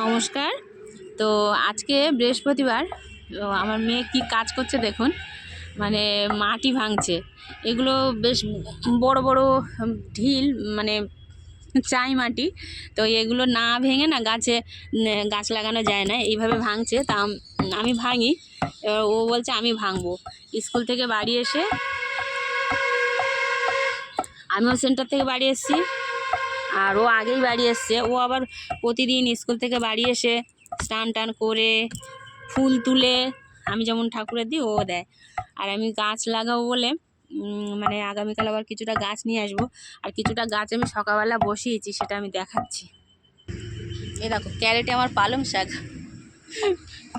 নমস্কার। তো আজকে বৃহস্পতিবার আমার মেয়ে কি কাজ করছে দেখুন। মানে মাটি ভাঙছে। এগুলো বেশ বড় বড় ঢিল মানে চাই মাটি। তো এগুলো না ভেঙে না গাছে গাছ লাগানো যায় না। এইভাবে ভাঙছে। তা আমি ভাঙি। ও বলছে, আমি ভাঙবো। স্কুল থেকে বাড়ি এসে, আমিও সেন্টার থেকে বাড়ি এসেছি। আর ও আগেই বাড়ি এসছে। ও আবার প্রতিদিন স্কুল থেকে বাড়ি এসে স্নান টান করে ফুল তুলে আমি যেমন ঠাকুরের দিই, ও দেয়। আর আমি গাছ লাগাবো বলে মানে আগামীকাল আবার কিছুটা গাছ নিয়ে আসব। আর কিছুটা গাছ আমি সকালবেলা বসিয়েছি, সেটা আমি দেখাচ্ছি। এ দেখো, ক্যারেটে আমার পালং শাক।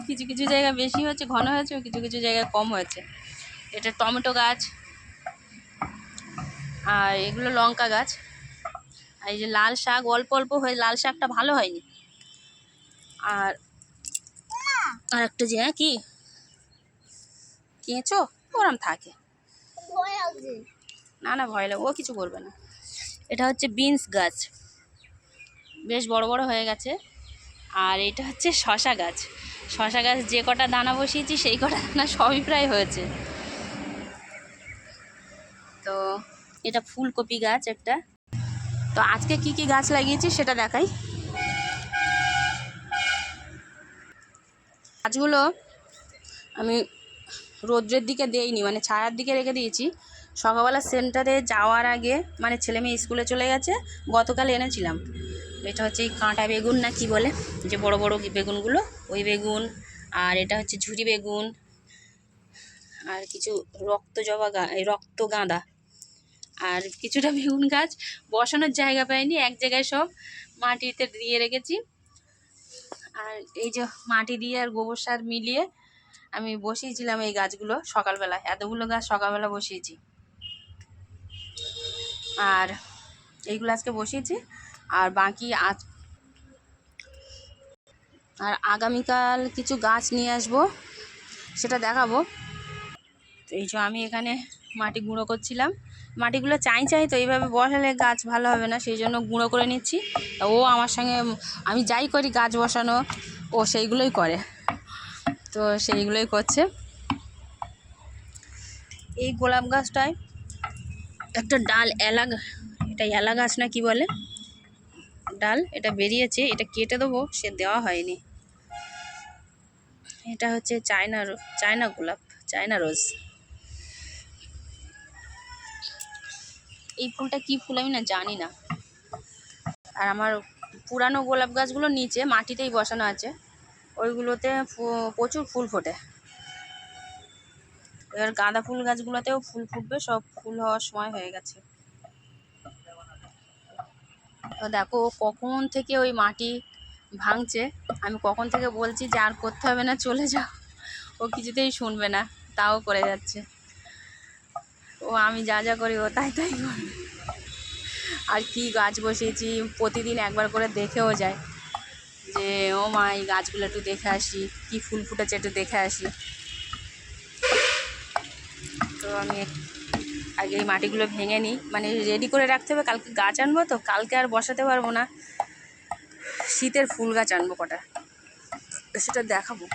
কিছু কিছু জায়গায় বেশি হয়েছে, ঘন হয়েছে কিছু কিছু জায়গায় কম হয়েছে। এটা টমেটো গাছ, আর এগুলো লঙ্কা গাছ। আর এই যে লাল শাক, অল্প অল্প হয়ে, লাল শাকটা ভালো হয়নি। আর আর একটা যে হ্যাঁ কি? কেঁচো? ওরম থাকে। না না, ভয় লাগে, ও কিছু করবে না। এটা হচ্ছে বিনস গাছ। বেশ বড় বড় হয়ে গেছে। আর এটা হচ্ছে শশা গাছ। শশা গাছ যে কটা দানা বসিয়েছি, সেই কটা দানা সবই প্রায় হয়েছে। তো, এটা ফুলকপি গাছ একটা। তো আজকে কি কি গাছ লাগিয়েছি সেটা দেখাই। গাছগুলো আমি রৌদ্রের দিকে দেইনি মানে ছায়ার দিকে রেখে দিয়েছি। সকালবেলা সেন্টারে যাওয়ার আগে মানে ছেলে মেয়ে স্কুলে চলে গেছে, গতকাল এনেছিলাম। এটা হচ্ছে এই কাঁটা বেগুন না কি বলে, যে বড় বড় বেগুনগুলো, ওই বেগুন, আর এটা হচ্ছে ঝুরি বেগুন, আর কিছু রক্ত জবা গা রক্ত গাঁদা। আর কিছুটা বেগুন গাছ বসানোর জায়গা পাইনি, এক জায়গায় সব মাটিতে দিয়ে রেখেছি। আর এই যে মাটি দিয়ে আর গোবর সার মিলিয়ে আমি বসিয়েছিলাম এই গাছগুলো সকালবেলা, এতগুলো গাছ সকালবেলা বসিয়েছি। আর এইগুলো আজকে বসিয়েছি, আর বাকি আজ আর আগামীকাল কিছু গাছ নিয়ে আসব, সেটা দেখাবো। এই যে আমি এখানে মাটি গুঁড়ো করছিলাম। মাটিগুলো চাই চাই তো এইভাবে বসালে গাছ ভালো হবে না, সেই জন্য গুঁড়ো করে নিচ্ছি। ও আমার সঙ্গে, আমি যাই করি গাছ বসানো, ও সেইগুলোই করে। তো সেইগুলোই করছে। এই গোলাপ গাছটায় একটা ডাল এলা এটা এলা গাছ না কি বলে? ডাল, এটা বেরিয়েছে, এটা কেটে দেবো, সে দেওয়া হয়নি। এটা হচ্ছে চায়না চায়না গোলাপ, চায়না রোজ। এই ফুলটা কি ফুল আমি না জানি না। আর আমার পুরানো গোলাপ গাছগুলো নিচে মাটিতেই বসানো আছে। ওইগুলোতে প্রচুর ফুল ফোটে। এবার গাঁদা ফুল গাছগুলোতেও ফুল ফুটবে, সব ফুল হওয়ার সময় হয়ে গেছে। দেখো কখন থেকে ওই মাটি ভাঙছে? আমি কখন থেকে বলছি যে আর করতে হবে না, চলে যাও। ও কিছুতেই শুনবে না, তাও করে যাচ্ছে। ও আমি যা যা করি ও তাই তাই করবে আর কি গাছ বসিয়েছি, প্রতিদিন একবার করে দেখেও যায় যে, ও মা, এই গাছগুলো একটু দেখে আসি, কি ফুল ফুটেছে একটু দেখে আসি। তো আমি আগে এই মাটিগুলো ভেঙে নিই মানে রেডি করে রাখতে হবে, কালকে গাছ আনব তো, কালকে আর বসাতে পারব না। শীতের ফুল গাছ আনব কটা সেটা দেখাবো।